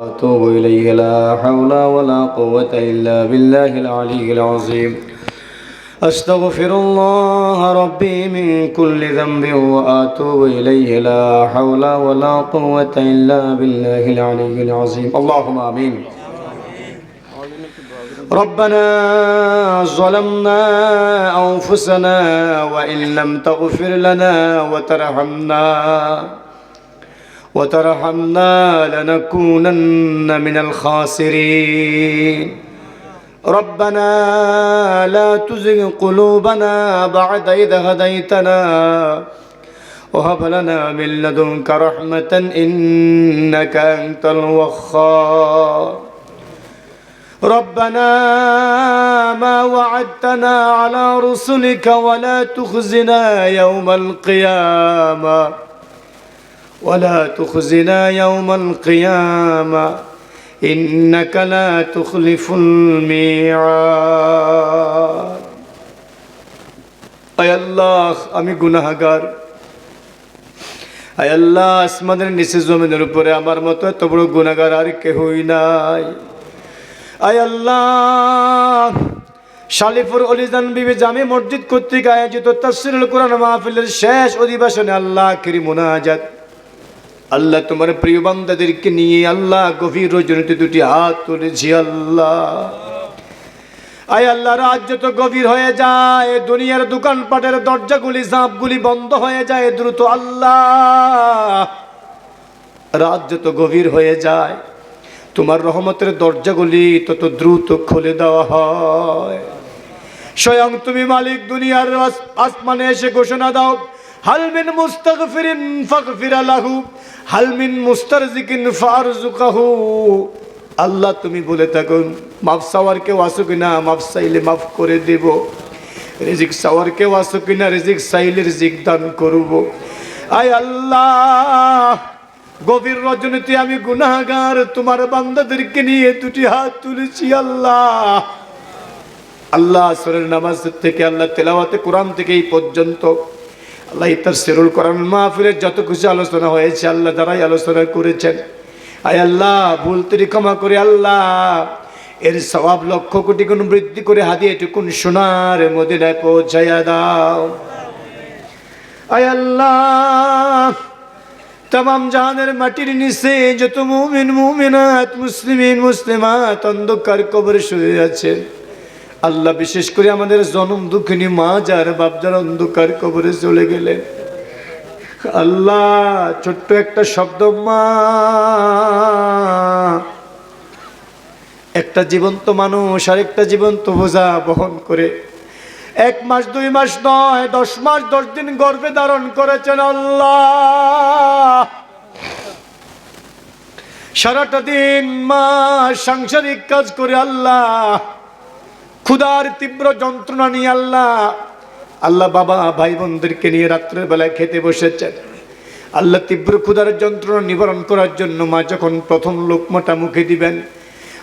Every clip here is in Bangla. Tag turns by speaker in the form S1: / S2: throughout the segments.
S1: أتوب إليه لا حول ولا قوة إلا بالله العلي العظيم. أستغفر الله ربي من كل ذنب وأتوب إليه لا حول ولا قوة إلا بالله العلي العظيم. اللهم آمين. ربنا ظلمنا أنفسنا وإن لم تغفر لنا وترحمنا وترحمنا لنكونن من الخاسرين. ربنا لا تزغ قلوبنا بعد إذ هديتنا وهب لنا من لدنك رحمة إنك أنت الوخار ربنا ما وعدتنا على رسلك ولا تخزنا يوم القيامة. ولا تخزنا يوم القيامة إنك لا تخلف الميعاد আয় আল্লাহ আমি গুনাহগার আয় আল্লাহ আসমানের নিচে জমিনের উপরে আমার মতো এত বড় গুনাহগার আর কেহই নাই আয় আল্লাহ শালিফুর অলিজান বিবি জামি মসজিদ কর্তৃক আয়োজিত তাফসিরুল কোরআন মাহফিলের শেষ অধিবেশনে আল্লাহ কিরি মুনাজাত আল্লাহ তোমার প্রিয় বান্দাদেরকে নিয়ে আল্লাহ গভীর রজনীতে দুটি হাত তুলেছি আল্লাহ। আয় আল্লাহ রাজ্য তো গভীর হয়ে যায়, দুনিয়ার দোকানপাটের দরজাগুলি জাপগুলি বন্ধ হয়ে যায় দ্রুত আল্লাহ। রাজ্য তো গভীর হয়ে যায়, তোমার রহমতের দরজাগুলি তত দ্রুত খুলে দেওয়া হয়। স্বয়ং তুমি মালিক, দুনিয়ার আস- আসমানে এসে ঘোষণা দাও হালমিন মুস্তাগফিরিন ফাগফির লাহু হালমিন মুস্তারজিকিন ফারজুকাহু আল্লাহ, তুমি বলে থাকো, মাফ সাওয়ার কেউ আসো কিনা মাফ চাইলে মাফ করে দেব। রিজিক সাওয়ার কেউ আসো কিনা রিজিক চাইলে রিজিক দান করব। আয় আল্লাহ, গভীর রজনীতে আমি গুনাহগার, তোমার বান্দাদেরকে নিয়ে দুটি হাত তুলেছি আল্লাহ। আল্লাহ, আসরের নামাজ থেকে, আল্লাহ তেলাওয়াতে কোরআন থেকে এই পর্যন্ত আল্লাহ ইতার সেরুল কোরআন মাহফিলের যত কিছু আলোচনা হয়েছে, আল্লাহ দ্বারাই আলোচনা করেছেন, আয় আল্লাহ, ভুল তরি ক্ষমা করে আল্লাহ। এর সবাব লক্ষ কোটি গুণ বৃদ্ধি করে হাদিয়ে এটুকুন সোনার মদিনায় পৌঁছাইয়া দাও। আয় আল্লাহ তাম জাহানের মাটির নিচে যত মুমিন, মুমিনাত, মুসলিমিন, মুসলিমাত অন্ধকার কবরে শুয়ে আছে আল্লাহ বিশেষ করে আমাদের জনম দুঃখিনী মা, যার বাপ যার অন্ধকার কবরে চলে গেলেন। আল্লাহ, ছোট্ট একটা শব্দ, মা। একটা জীবন্ত মানুষ আর একটা জীবন্ত বোঝা বহন করে। এক মাস, দুই মাস নয়, দশ মাস, দশ দিন গর্ভে ধারণ করেছেন আল্লাহ। সারাটা দিন মা, সাংসারিক কাজ করে আল্লাহ ক্ষুধার তীব্র যন্ত্রণা নিয়ে আল্লাহ আল্লাহ বাবা, ভাই বোনদেরকে নিয়ে রাত্রের বেলায় খেতে বসেছেন। আল্লাহ তীব্র ক্ষুধার যন্ত্রণা নিবারণ করার জন্য মা যখন প্রথম লোকমাটা মুখে দিবেন,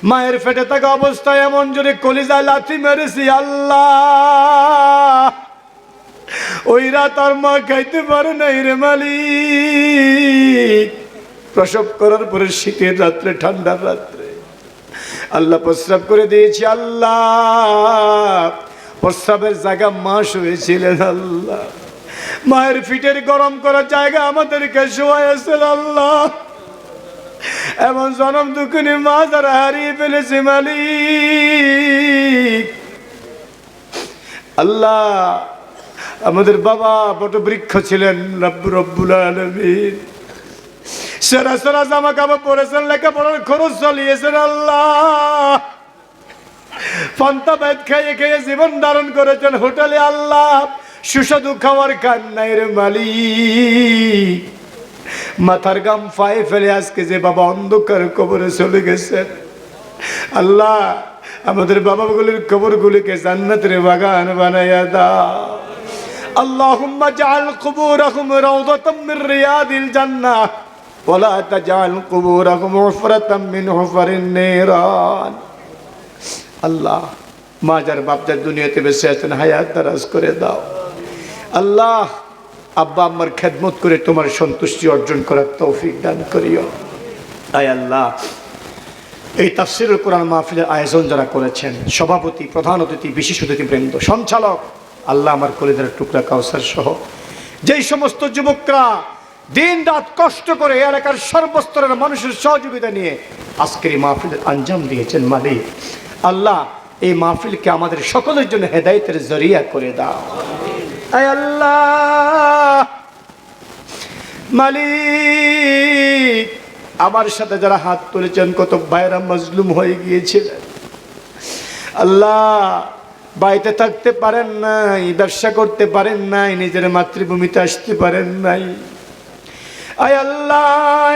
S1: মায়ের ফেটে থাকা অবস্থায় এমন জোরে কলিজায় লাথি মেরেছি, আল্লাহ! ওই রাত আর মা খাইতে পারে নাই রে মালিক। প্রসব করার পরে শীতের রাত্রে, ঠান্ডার রাত্রে। আল্লাহ প্রস্রাব করে দিয়েছি, আল্লাহ। প্রস্রাবের জায়গা মাস হয়েছিলেন আল্লাহ। মায়ের ফিটের গরম করার জায়গা আমাদেরকে শোয়াইছেন আল্লাহ। এমন জনম দুঃখিনী মা যারা হারিয়ে ফেলেছে, মালিক। আল্লাহ, আমাদের বাবা বট বৃক্ষ ছিলেন রব্বু রব্বুল আলমীর সেরা জামা কাপড় আল্লাহ। খাইয়ে জীবন ধারণ করেছেন হোটেলে আল্লাহ। সুস্বাদু খাওয়ার কান্নাইর মালি মাথার গাম ফাই ফেলে আজকে যে বাবা অন্ধকার কবরে চলে গেছেন আল্লাহ, আমাদের বাবাগুলির কবরগুলিকে জান্নাতের বাগান বানাইয়া দাও। আল্লাহুম্মা জাআল কুবুরাহুম রাউদাতাম রিয়াদিল জান্নাহ। ولا تجعل قبورهم حفرة من حفر النيران আল্লাহ মা যার বাপ যার দুনিয়াতে বেঁচে আছেন হায়াত দারাজ করে দাও আল্লাহ আব্বা আম্মার খেদমত করে তোমার সন্তুষ্টি অর্জন করার তৌফিক দান করিও আয় আল্লাহ এই তাফসিরুল কোরআন মাহফিলের আয়োজন যারা করেছেন সভাপতি প্রধান অতিথি বিশেষ অতিথি বৃন্দ সঞ্চালক আল্লাহ আমার কলিদের টুকরা কাউসার সহ যেই সমস্ত যুবকরা দিন রাত কষ্ট করে এলাকার সর্বস্তরের মানুষের সহযোগিতা নিয়ে আজকের এই মাহফিলের আঞ্জাম দিয়েছেন মালিক। আল্লাহ এই মাহফিলকে আমাদের সকলের জন্য হেদায়েতের জরিয়া করে দাও। আল্লাহ। মালিক, আমার সাথে যারা হাত তুলেছেন, কত ভাইরা মজলুম হয়ে গিয়েছিলেন। আল্লাহ, বাড়িতে থাকতে পারেন নাই, ব্যবসা করতে পারেন নাই, নিজের মাতৃভূমিতে আসতে পারেন নাই। আয় আল্লাহ,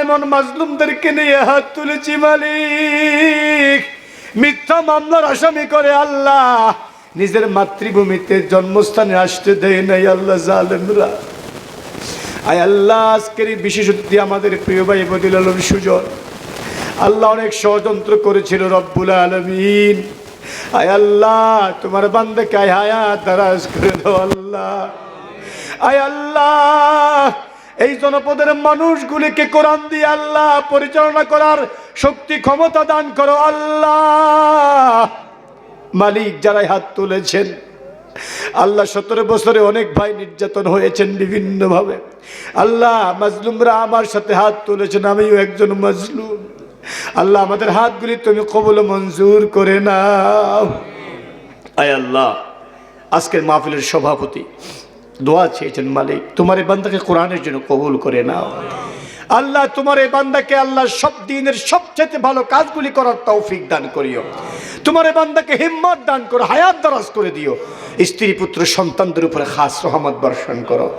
S1: এমন মাজলুমদেরকে নিয়ে হাত তুলেছি মালিক। মিথ্যা মামলার আসামি করে আল্লাহ, নিজের মাতৃভূমিতে জন্মস্থানে আসতে দেয় নাই আল্লাহ জালেমরা। আয় আল্লাহ, আজকের এই বিশেষ আমাদের প্রিয় ভাই বদিল আলম সুজন, আল্লাহ অনেক ষড়যন্ত্র করেছিল রব্বুল আলমিন। আয় আল্লাহ, তোমার বান্দাকে আয় হায়াত দারাজ করে দাও আল্লাহ। আয় আল্লাহ এই জনপদের মানুষগুলিকে কোরআন দিয়ে আল্লাহ পরিচালনা করার শক্তি, ক্ষমতা দান করো আল্লাহ। মালিক যারাই হাত তুলেছেন, আল্লাহ সতেরো বছরে অনেক ভাই নির্যাতন হয়েছেন বিভিন্নভাবে। আল্লাহ মাজলুমরা আমার সাথে হাত তুলেছেন, আমিও একজন মাজলুম। আল্লাহ আমাদের হাতগুলি তুমি কবল মঞ্জুর করে না আয় আল্লাহ, আজকের মাহফিলের সভাপতি। দোয়া চেয়েছেন, মালিক, তোমার বান্দাকে কোরআনের জন্য কবুল করে নাও। আল্লাহ, তোমার এই বান্দাকে আল্লাহ সব দিনের সবচেয়ে ভালো কাজগুলি করার তৌফিক দান করিও। তোমার এই বান্দাকে হিম্মত দান করো, হায়াত দারাজ করে দিও। স্ত্রী, পুত্র, সন্তানদের উপরে খাস রহমত বর্ষণ করো।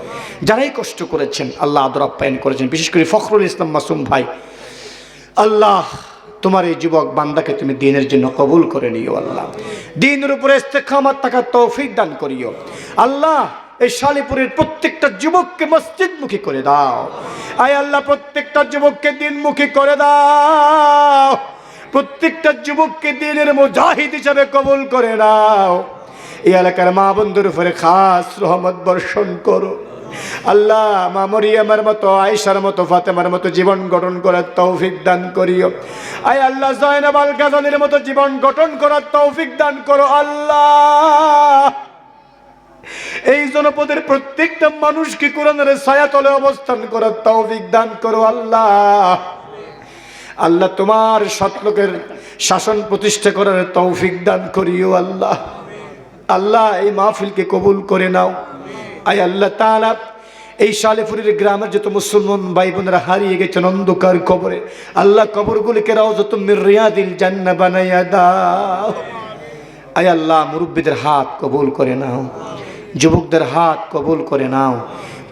S1: যারাই কষ্ট করেছেন, আল্লাহ আদর আপ্যায়ন করেছেন। বিশেষ করে ফখরুল ইসলাম মাসুম ভাই, আল্লাহ, তোমার এই যুবক বান্দাকে তুমি দিনের জন্য কবুল করে নিও, আল্লাহ। দিনের উপরে ইস্তেকামাত থাকার তৌফিক দান করিও। আল্লাহ এই শালিপুরের প্রত্যেকটা যুবককে মসজিদমুখী করে দাও। আয় আল্লাহ, প্রত্যেকটা যুবককে দিনমুখী করে দাও। প্রত্যেকটা যুবককে দিনের মুজাহিদ হিসাবে কবুল করে দাও এই এলাকার মা বন্ধুর উপরে খাস রহমত বর্ষণ করো। আল্লাহ, মা মরিয়ামের মতো, আয়েশার মতো, ফাতেমার মতো জীবন গঠন করার তৌফিক দান করিও। আয় আল্লাহ, জয়নাব আল মতো জীবন গঠন করার তৌফিক দান করো। আল্লাহ এই জনপদের প্রত্যেকটা মানুষকে কোরআনের ছায়াতলে অবস্থান করার তৌফিক দান করো আল্লাহ। আল্লাহ তোমার সৎলোকের শাসন প্রতিষ্ঠা করার তৌফিক দান করিও আল্লাহ। আল্লাহ এই মাহফিলকে কবুল করে নাও। আয় আল্লাহ তাআলা, এই শালেপুরের গ্রামের যত মুসলমান ভাই বোনেরা হারিয়ে গেছেন অন্ধকার কবরে, আল্লাহ কবরগুলিকে রাও যত মিরিয়াদিল জান্না বানাইয়া দাও। আয় আল্লাহ মুরব্বীদের হাত কবুল করে নাও। যুবকদের হাত কবুল করে নাও।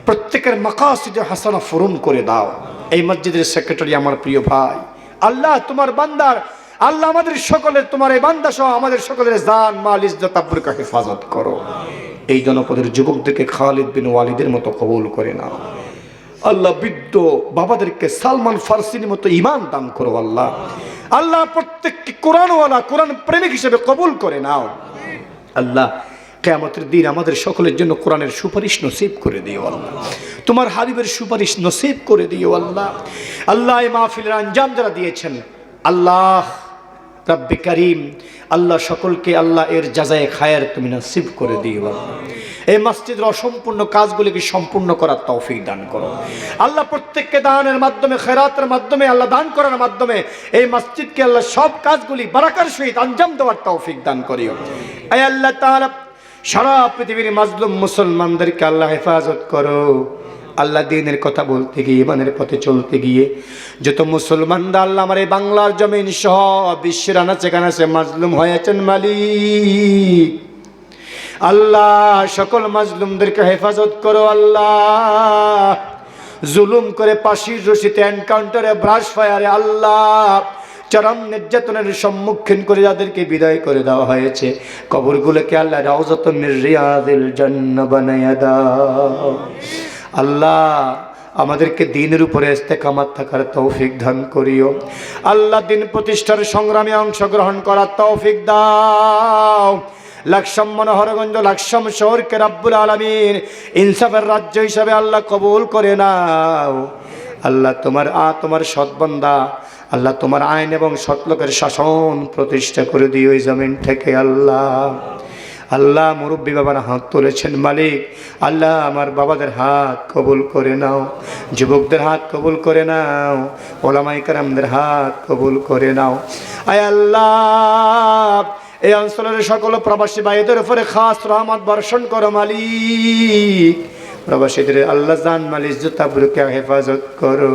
S1: প্রত্যেকের মাকাসিদে হাসানা ফরুম করে দাও। এই মসজিদের সেক্রেটারি আমার প্রিয় ভাই। আল্লাহ তোমার বান্দার, আল্লাহ আমাদের সকলের, তোমার এই বান্দা সহ আমাদের সকলের জান, মাল, ইজ্জত আব্বুরকা হেফাজত করো। এই জনপদের যুবকদেরকে খালিদ বিন ওয়ালিদের মতো কবুল করে নাও। আল্লাহ বৃদ্ধ বাবাদেরকে সালমান ফার্সির মতো ইমান দান করো আল্লাহ। আল্লাহ প্রত্যেককে কোরআনওয়ালা, কোরআন প্রেমিক হিসেবে কবুল করে নাও। আল্লাহ কেয়ামতের দিন আমাদের সকলের জন্য কোরআনের সুপারিশ নসিব করে দিও আল্লাহ। তোমার হাবিবের সুপারিশ নসিব করে দিও আল্লাহ। আল্লাহ মাহফিলের আঞ্জাম যারা দিয়েছেন, আল্লাহ রাব্বি করিম, আল্লাহ সকলকে আল্লাহ এর যাজায় খায়ের তুমি নসিব করে দিও এই মসজিদের অসম্পূর্ণ কাজগুলিকে সম্পূর্ণ করার তৌফিক দান করো। আল্লাহ প্রত্যেককে দানের মাধ্যমে, খেরাতের মাধ্যমে, আল্লাহ দান করার মাধ্যমে এই মসজিদকে আল্লাহ সব কাজগুলি বারাকার সহিত আঞ্জাম দেওয়ার তৌফিক দান করিও। আল্লাহ তাআলা সারা পৃথিবীর মাজলুম মুসলমানদেরকে আল্লাহ হেফাজত করো। আল্লাহ দিনের কথা বলতে গিয়ে, ইমানের পথে চলতে গিয়ে, যত মুসলমানরা আল্লাহ আমার এই বাংলার জমিন সহ বিশ্বের আনাচে কানাচে মাজলুম হয়েছেন মালিক। আল্লাহ সকল মাজলুমদেরকে হেফাজত করো, আল্লাহ। জুলুম করে পাশির রশিতে এনকাউন্টারে ব্রাশ ফায়ারে, আল্লাহ। চরম নির্যাতনের সম্মুখীন করে যাদেরকে বিদায় করে দেওয়া হয়েছে। কবরগুলোকে আল্লাহ রাউজত আল্লাহ আমাদেরকে দিনের উপরে ইস্তেকামাত থাকার তৌফিক দান করিও। আল্লাহ দিন প্রতিষ্ঠার সংগ্রামে অংশগ্রহণ করার তৌফিক দাও। লাকসাম মনোহরগঞ্জ, লাকসাম শহরকে রাব্বুল আলমিন ইনসাফের রাজ্য হিসাবে আল্লাহ কবুল করে নাও। আল্লাহ তোমার আ, তোমার সৎবন্দা আল্লাহ তোমার আইন এবং সতলোকের শাসন প্রতিষ্ঠা করে দিও ওই জমিন থেকে, আল্লাহ। আল্লাহ, মুরব্বী বাবার হাত তুলেছেন, মালিক। আল্লাহ, আমার বাবাদের হাত কবুল করে নাও, যুবকদের হাত কবুল করে নাও ওলামাই কারামদের হাত কবুল করে নাও। আয় আল্লাহ, এই অঞ্চলের সকল প্রবাসী ভাইদের উপরে খাস রহমত বর্ষণ করো, মালিক। প্রবাসীদের আল্লাহ জান মালিক জুতাবরুকে হেফাজত করো।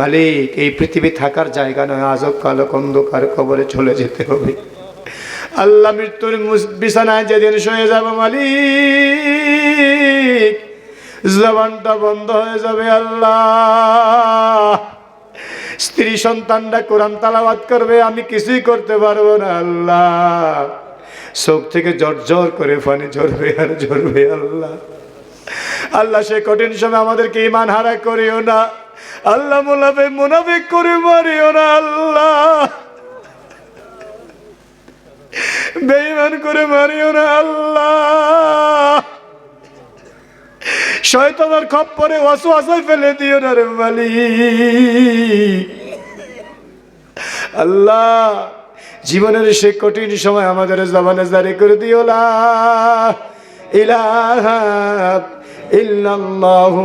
S1: মালিক, এই পৃথিবী থাকার জায়গা নয় আজব কালো অন্ধকার কবরে চলে যেতে হবে। আল্লাহ মৃত্যুর বিছানায় যেদিন শুয়ে যাব মালিক, জবানটা বন্ধ হয়ে যাবে আল্লাহ। স্ত্রী সন্তানরা কোরআন তালাবাদ করবে, আমি কিছুই করতে পারব না আল্লাহ। চোখ থেকে জর জর করে ফানি ঝরবে আর ঝরবে আল্লাহ। আল্লাহ সে কঠিন সময় আমাদেরকে ইমান হারা করিও না। আল্লাহ মুনাফে মুনাফিক করে মারিও না আল্লাহ। বেইমান করে মারিও না আল্লাহ। শয়তানের খপ্পরে ওয়াসওয়াসায় ফেলে দিও না রে মালিক। আল্লাহ, জীবনের সে কঠিন সময় আমাদের জবানে জারি করে দিও লা ইলাহা ইল্লাল্লাহু